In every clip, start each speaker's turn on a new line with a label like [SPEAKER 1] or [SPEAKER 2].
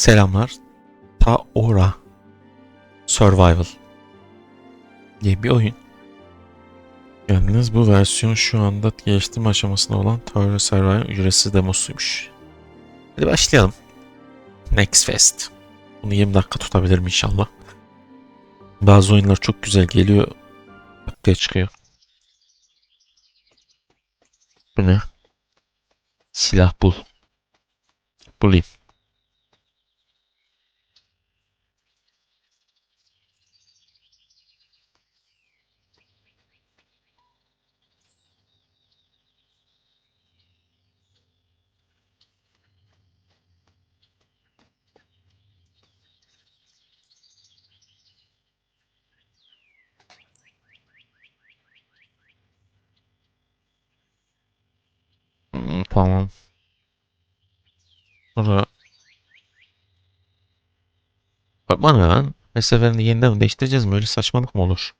[SPEAKER 1] Selamlar. Taora Survival diye bir oyun. Yalnız bu versiyon şu anda geliştirme aşamasında olan Taora Survival ücretsiz demosuymuş. Hadi başlayalım. Next Fest. Bunu 20 dakika tutabilirim inşallah. Bazı oyunlar çok güzel geliyor. Dakikaya çıkıyor. Bu ne? Silah bul. Bulayım. Tamam. Sonra Bak bana lan. Her seferinde yeniden değiştireceğiz mi? Öyle saçmalık mı olur?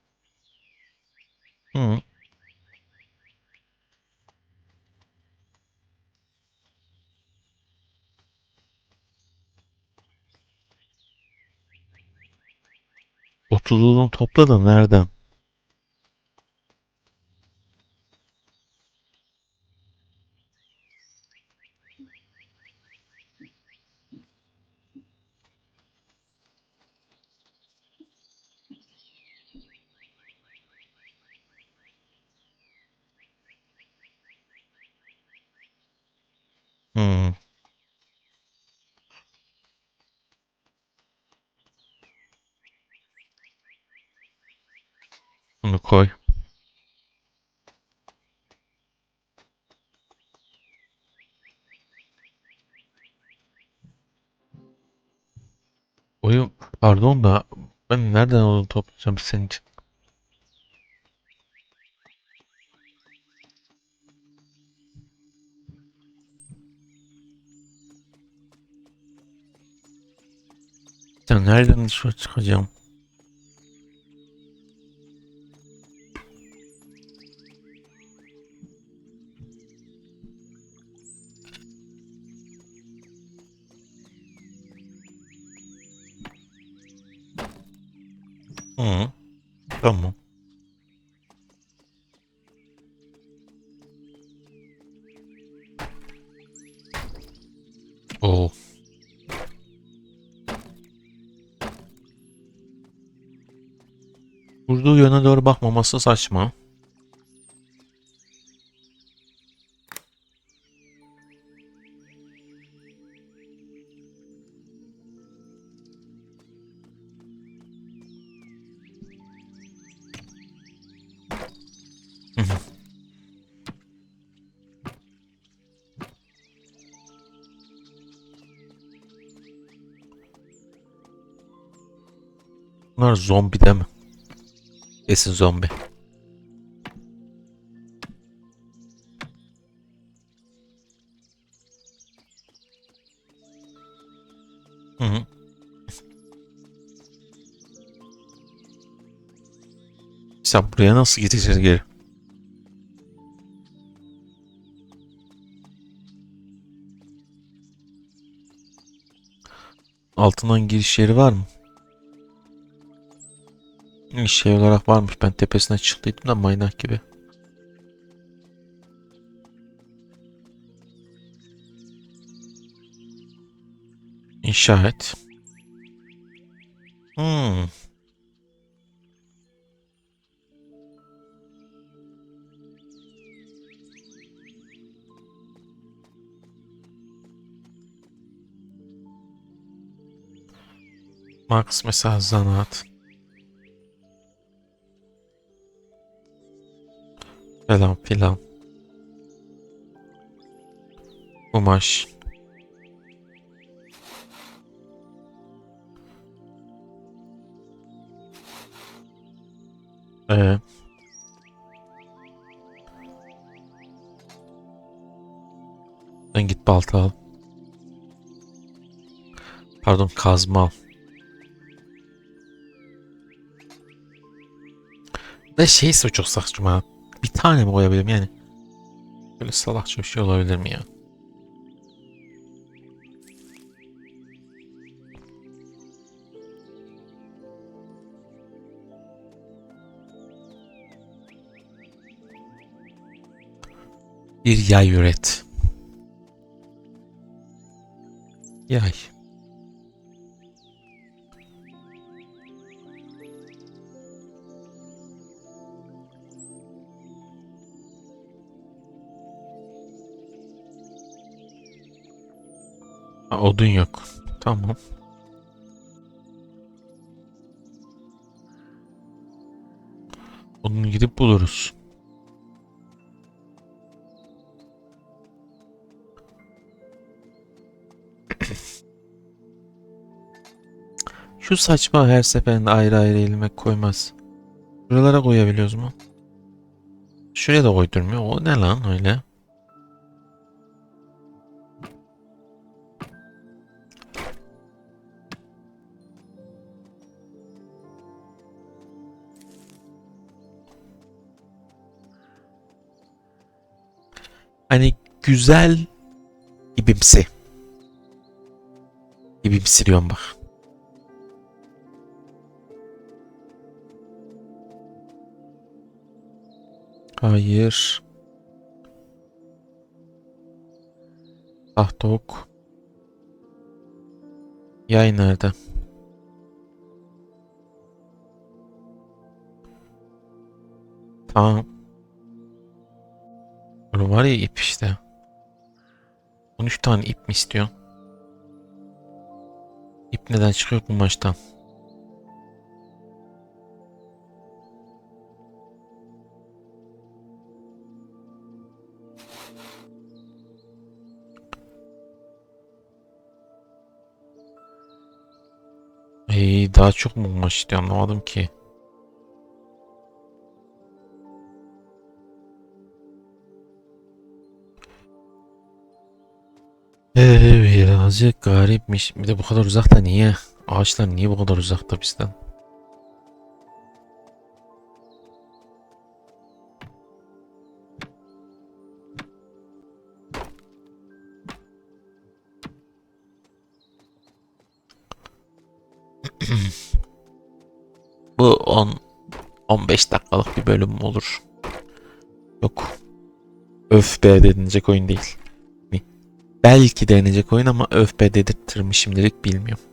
[SPEAKER 1] Hı. Otuzunu topla da nereden? Bunu koy. Oyun pardon da ben nereden onu toplayacağım senin için? Sen nereden dışarı çıkacağım? Hı. Tamam. Oo. Vurduğu yöne doğru bakmaması saçma. Bunlar zombi değil mi? Kesin zombi. Hı hı. Sen buraya nasıl gideceğiz geri? Altından giriş yeri var mı? Şey olarak varmış. Ben tepesine çıktıydım da maynak gibi. İnşa et. Hmm. Max mesela zanaat. Falan filan. Kumaş. Ee, sen git balta al. Pardon kazma al. Da şeyse çok saçma. Bir tane mi koyabilirim yani? Böyle salakça bir şey olabilir mi ya? Bir yay üret. Yay. Odun yok. Tamam. Odun gidip buluruz. Şu saçma her seferinde ayrı ayrı ilmek koymaz. Buralara koyabiliyoruz mu? Şuraya da koydurmuyor. O ne lan öyle? Hani güzel ibimsi. İbimsi diyorum bak. Hayır. Tahta ok. Yay nerede? Tamam. Var ya ip işte. 13 tane ip mi istiyor? İp neden çıkıyor bu maçtan? Ey daha çok mu maç istiyor anlamadım ki. Ee, birazcık garipmiş. Bir de bu kadar uzakta niye? Ağaçlar niye bu kadar uzakta bizden? Bu 10 15 dakikalık bir bölüm olur. Yok. Öf be denilecek oyun değil. Belki deneyecek oyun ama öf be dedirtir şimdilik bilmiyorum.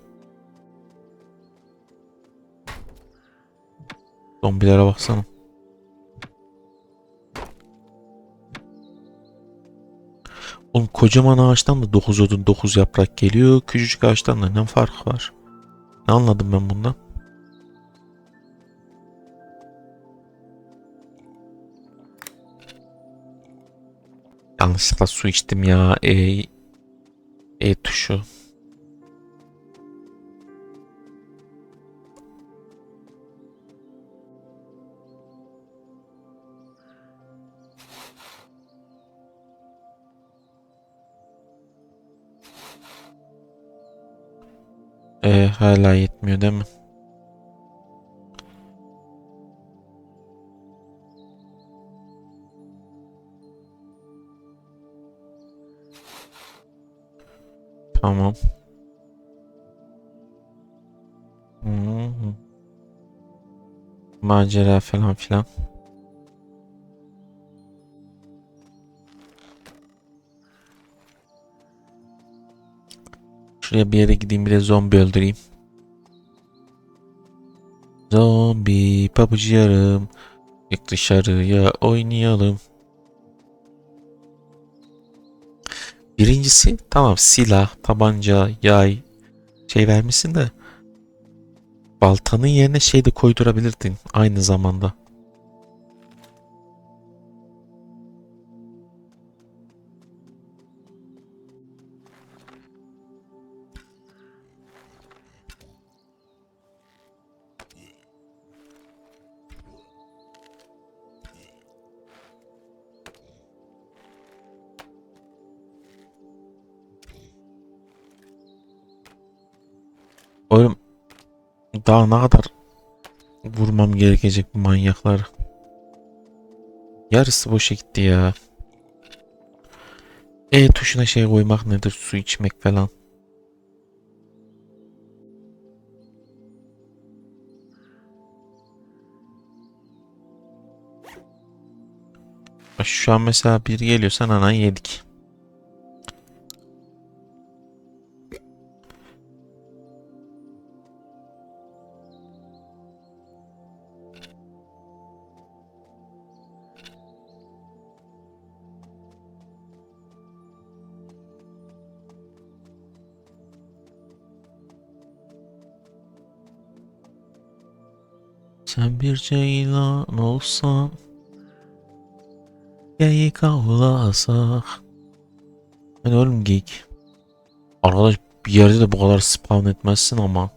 [SPEAKER 1] Zombilere baksana. Oğlum kocaman ağaçtan da 9 odun 9 yaprak geliyor. Küçücük ağaçtan da ne fark var? Ne anladım ben bundan? Yanlışlıkla su içtim ya. E, e tuşu. E, hala yetmiyor değil mi? Tamam. Macera falan filan. Şuraya bir yere gideyim bir de zombi öldüreyim. Zombi pabucu yarım. Çık dışarıya oynayalım. Birincisi tamam silah, tabanca, yay şey vermişsin de baltanın yerine şey de koydurabilirdin aynı zamanda. Oğlum daha ne kadar vurmam gerekecek bu manyaklar. Yarısı boşa gitti ya. E tuşuna şey koymak nedir? Su içmek falan. Şu an mesela biri geliyorsa anan yedik. Sen bir ceylan olsan Geyik avlasak. Hani oğlum geyik. Arkadaş bir yerde de bu kadar spawn etmezsin ama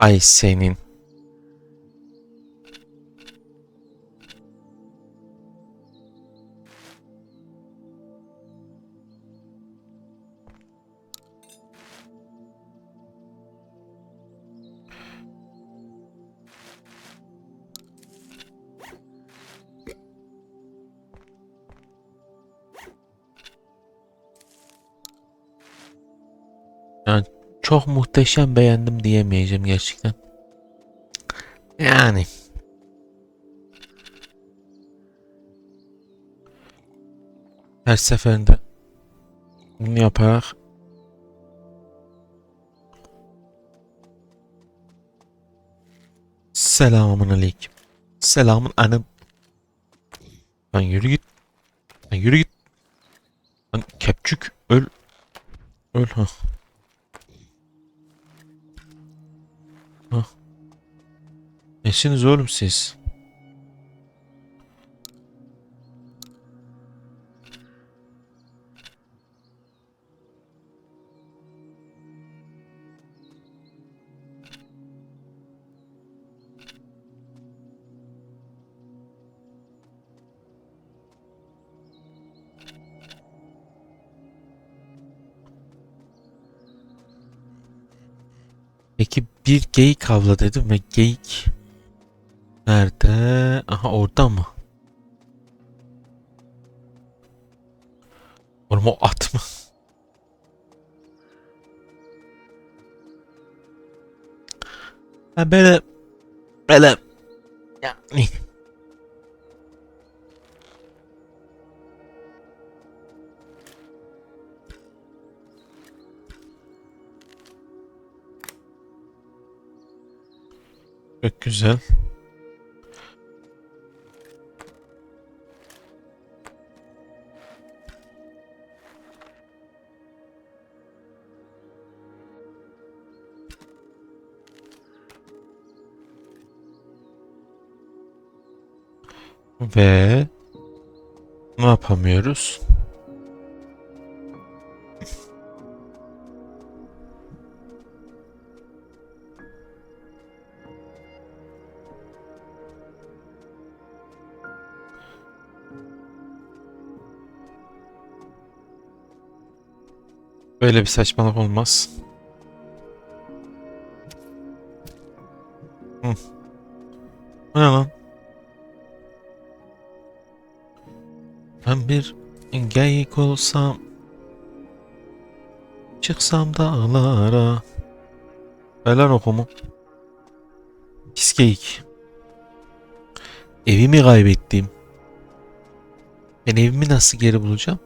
[SPEAKER 1] Ay senin çok muhteşem beğendim diyemeyeceğim gerçekten. Yani. Her seferinde bunu yaparak Selamun aleyküm. Selamun anım. Lan yürü git. Lan yürü git. Lan kepçük öl. Öl ha. Nesiniz oğlum siz? Bir geyik avla dedim ve geyik Nerede? Aha orada mı? Oğlum o at mı? Ha böyle böyle güzel. Ve ne yapamıyoruz? Böyle bir saçmalık olmaz. Hı. Ne lan? Ben bir geyik olsam Çıksam dağlara Helal okumu Pis geyik Evimi kaybettim Ben evimi nasıl geri bulacağım?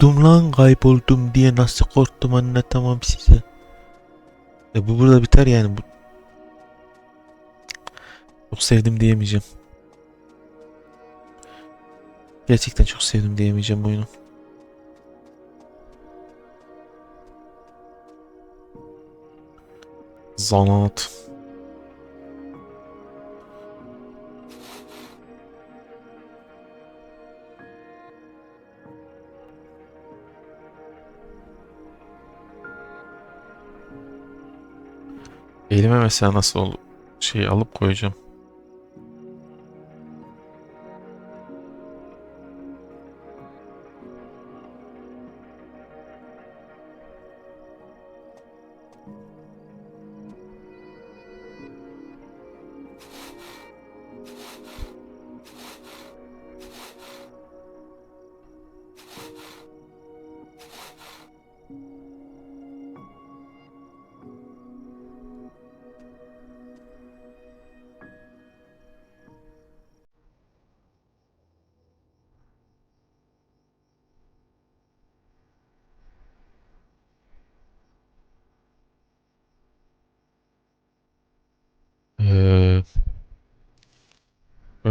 [SPEAKER 1] Korktum lan kayboldum diye nasıl korktum anlatamam size. E bu burada biter yani. Bu... Çok sevdim diyemeyeceğim. Gerçekten çok sevdim diyemeyeceğim oyunu. Zanaat. Elime mesela nasıl şey alıp koyacağım.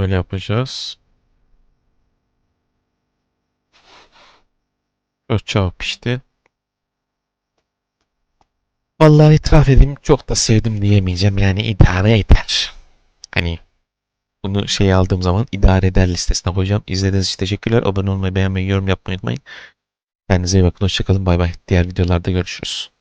[SPEAKER 1] Öyle yapacağız. Dört çabuk pişti. Vallahi itiraf edeyim çok da sevdim diyemeyeceğim. Yani idare eder. Hani bunu şey aldığım zaman idare eder listesine koyacağım. İzlediğiniz için teşekkürler. Abone olmayı, beğenmeyi, yorum yapmayı unutmayın. Kendinize iyi bakın. Hoşçakalın. Bay bay. Diğer videolarda görüşürüz.